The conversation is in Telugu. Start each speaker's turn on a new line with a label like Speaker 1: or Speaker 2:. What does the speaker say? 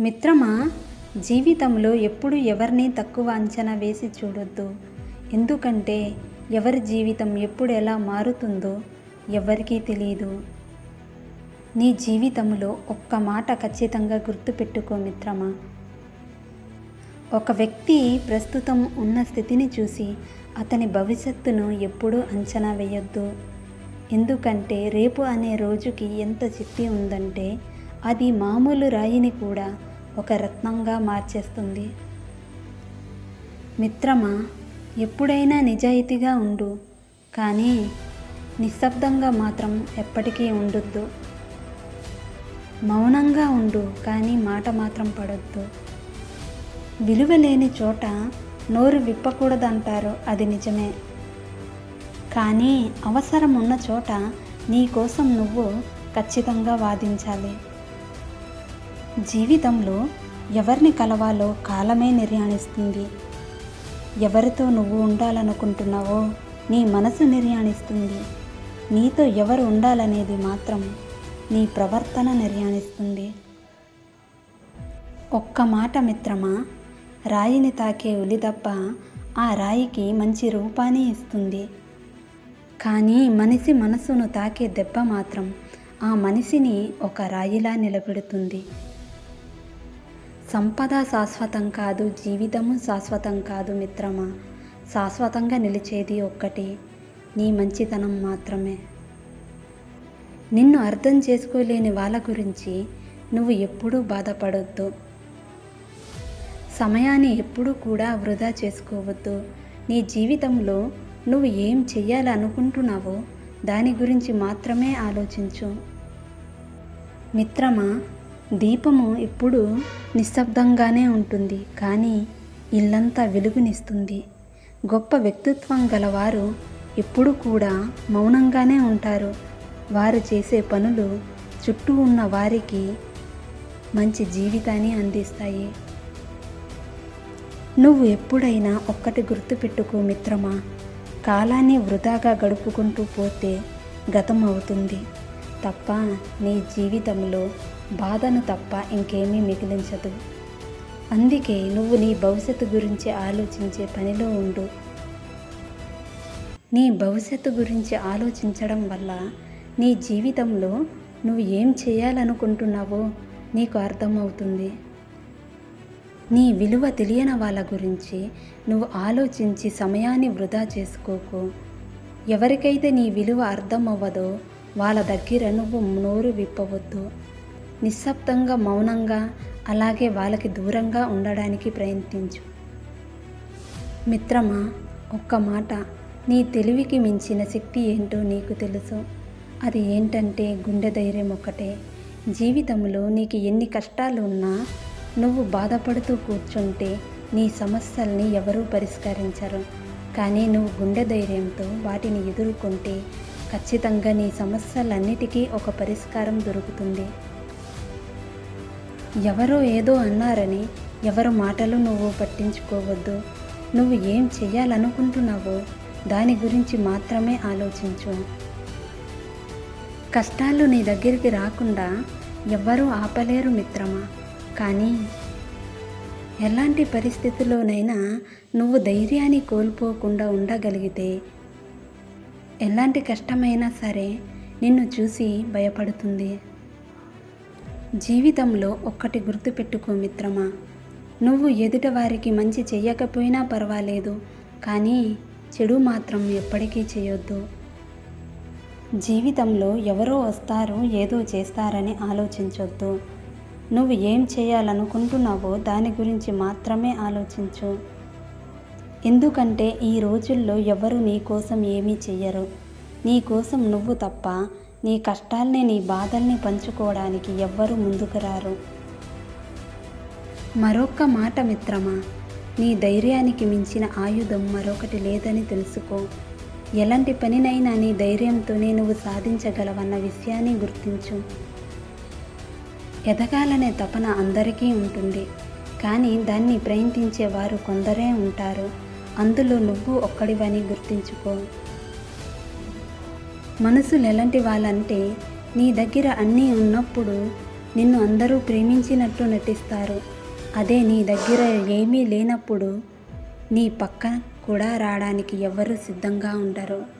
Speaker 1: మిత్రమా జీవితంలో ఎప్పుడు ఎవరిని తక్కువ అంచనా వేసి చూడొద్దు. ఎందుకంటే ఎవరి జీవితం ఎప్పుడు ఎలా మారుతుందో ఎవరికీ తెలియదు నీ జీవితంలో ఒక్క మాట ఖచ్చితంగా గుర్తుపెట్టుకో మిత్రమా. ఒక వ్యక్తి ప్రస్తుతం ఉన్న స్థితిని చూసి అతని భవిష్యత్తును ఎప్పుడూ అంచనా వేయొద్దు. ఎందుకంటే రేపు అనే రోజుకి ఎంత శక్తి ఉందంటే అది మామూలు రాయిని కూడా ఒక రత్నంగా మార్చేస్తుంది. మిత్రమా ఎప్పుడైనా నిజాయితీగా ఉండు కానీ నిశ్శబ్దంగా మాత్రం ఎప్పటికీ ఉండొద్దు. మౌనంగా ఉండు కానీ మాట మాత్రం పడొద్దు. విలువ లేని చోట నోరు విప్పకూడదంటారు అది నిజమే. కానీ అవసరం ఉన్న చోట నీ కోసం నువ్వు ఖచ్చితంగా వాదించాలి. జీవితంలో ఎవరిని కలవాలో కాలమే నిర్యాణిస్తుంది. ఎవరితో నువ్వు ఉండాలనుకుంటున్నావో నీ మనసు నిర్యాణిస్తుంది. నీతో ఎవరు ఉండాలనేది మాత్రం నీ ప్రవర్తన నిర్యాణిస్తుంది. ఒక్క మాట మిత్రమా? రాయిని తాకే ఉలి తప్ప ఆ రాయికి మంచి రూపాన్ని ఇస్తుంది. కానీ మనిషి మనసును తాకే దెబ్బ మాత్రం ఆ మనిషిని ఒక రాయిలా నిలబెడుతుంది. సంపద శాశ్వతం కాదు జీవితము శాశ్వతం కాదు మిత్రమా? శాశ్వతంగా నిలిచేది ఒక్కటి నీ మంచితనం మాత్రమే. నిన్ను అర్థం చేసుకోలేని వాళ్ళ గురించి నువ్వు ఎప్పుడూ బాధపడొద్దు. సమయాన్ని ఎప్పుడూ కూడా వృధా చేసుకోవద్దు. నీ జీవితంలో నువ్వు ఏం చెయ్యాలనుకుంటున్నావో దాని గురించి మాత్రమే ఆలోచించు. మిత్రమా దీపము ఎప్పుడు నిశ్శబ్దంగానే ఉంటుంది కానీ ఇల్లంతా వెలుగునిస్తుంది. గొప్ప వ్యక్తిత్వం గలవారు ఎప్పుడు కూడా మౌనంగానే ఉంటారు. వారు చేసే పనులు చుట్టూ ఉన్న వారికి మంచి జీవితాన్ని అందిస్తాయి. నువ్వు ఎప్పుడైనా ఒక్కటి గుర్తుపెట్టుకో మిత్రమా? కాలాన్ని వృధాగా గడుపుకుంటూ పోతే గతం అవుతుంది తప్ప నీ జీవితంలో బాధను తప్ప ఇంకేమీ మిగిలించదు. అందుకే నువ్వు నీ భవిష్యత్తు గురించి ఆలోచించే పనిలో ఉండు. నీ భవిష్యత్తు గురించి ఆలోచించడం వల్ల నీ జీవితంలో నువ్వు ఏం చేయాలనుకుంటున్నావో నీకు అర్థమవుతుంది. నీ విలువ తెలియని వాళ్ళ గురించి నువ్వు ఆలోచించి సమయాన్ని వృధా చేసుకోకు. ఎవరికైతే నీ విలువ అర్థమవ్వదో వాళ్ళ దగ్గర నువ్వు నోరు విప్పవద్దు. నిశ్శబ్దంగా మౌనంగా అలాగే వాళ్ళకి దూరంగా ఉండడానికి ప్రయత్నించు. మిత్రమా ఒక్క మాట నీ తెలివికి మించిన శక్తి ఏంటో నీకు తెలుసు. అది ఏంటంటే గుండె ధైర్యం ఒక్కటే. జీవితంలో నీకు ఎన్ని కష్టాలు ఉన్నా నువ్వు బాధపడుతూ కూర్చుంటే నీ సమస్యల్ని ఎవరూ పరిష్కరించరు. కానీ నువ్వు గుండె ధైర్యంతో వాటిని ఎదుర్కొంటే ఖచ్చితంగా నీ సమస్యలన్నిటికీ ఒక పరిష్కారం దొరుకుతుంది. ఎవరో ఏదో అన్నారని ఎవరి మాటలు నువ్వు పట్టించుకోవద్దు. నువ్వు ఏం చేయాలనుకుంటున్నావో దాని గురించి మాత్రమే ఆలోచించు. కష్టాలు నీ దగ్గరికి రాకుండా ఎవ్వరూ ఆపలేరు మిత్రమా? కానీ ఎలాంటి పరిస్థితుల్లోనైనా నువ్వు ధైర్యాన్ని కోల్పోకుండా ఉండగలిగితే ఎలాంటి కష్టమైనా సరే నిన్ను చూసి భయపడుతుంది. జీవితంలో ఒక్కటి గుర్తుపెట్టుకో మిత్రమా. నువ్వు ఎదుట వారికి మంచి చెయ్యకపోయినా పర్వాలేదు కానీ చెడు మాత్రం ఎప్పటికీ చేయొద్దు. జీవితంలో ఎవరో వస్తారు ఏదో చేస్తారని ఆలోచించొద్దు. నువ్వు ఏం చేయాలనుకుంటున్నావో దాని గురించి మాత్రమే ఆలోచించు. ఎందుకంటే ఈ రోజుల్లో ఎవరు నీ కోసం ఏమీ చెయ్యరు. నీ కోసం నువ్వు తప్ప నీ కష్టాల్ని నీ బాధల్ని పంచుకోవడానికి ఎవ్వరూ ముందుకు రారు. మరొక్క మాట మిత్రమా నీ ధైర్యానికి మించిన ఆయుధం మరొకటి లేదని తెలుసుకో. ఎలాంటి పనినైనా నీ ధైర్యంతోనే నువ్వు సాధించగలవన్న విషయాన్ని గుర్తించు. ఎదగాలనే తపన అందరికీ ఉంటుంది కానీ దాన్ని ప్రయత్నించే వారు కొందరే ఉంటారు. అందులో నువ్వు ఒక్కడివని గుర్తించుకో. మనసులు ఎలాంటి వాళ్ళంటే నీ దగ్గర అన్నీ ఉన్నప్పుడు నిన్ను అందరూ ప్రేమించినట్టు నటిస్తారు. అదే నీ దగ్గర ఏమీ లేనప్పుడు నీ పక్క కూడా రావడానికి ఎవరు సిద్ధంగా ఉండరు.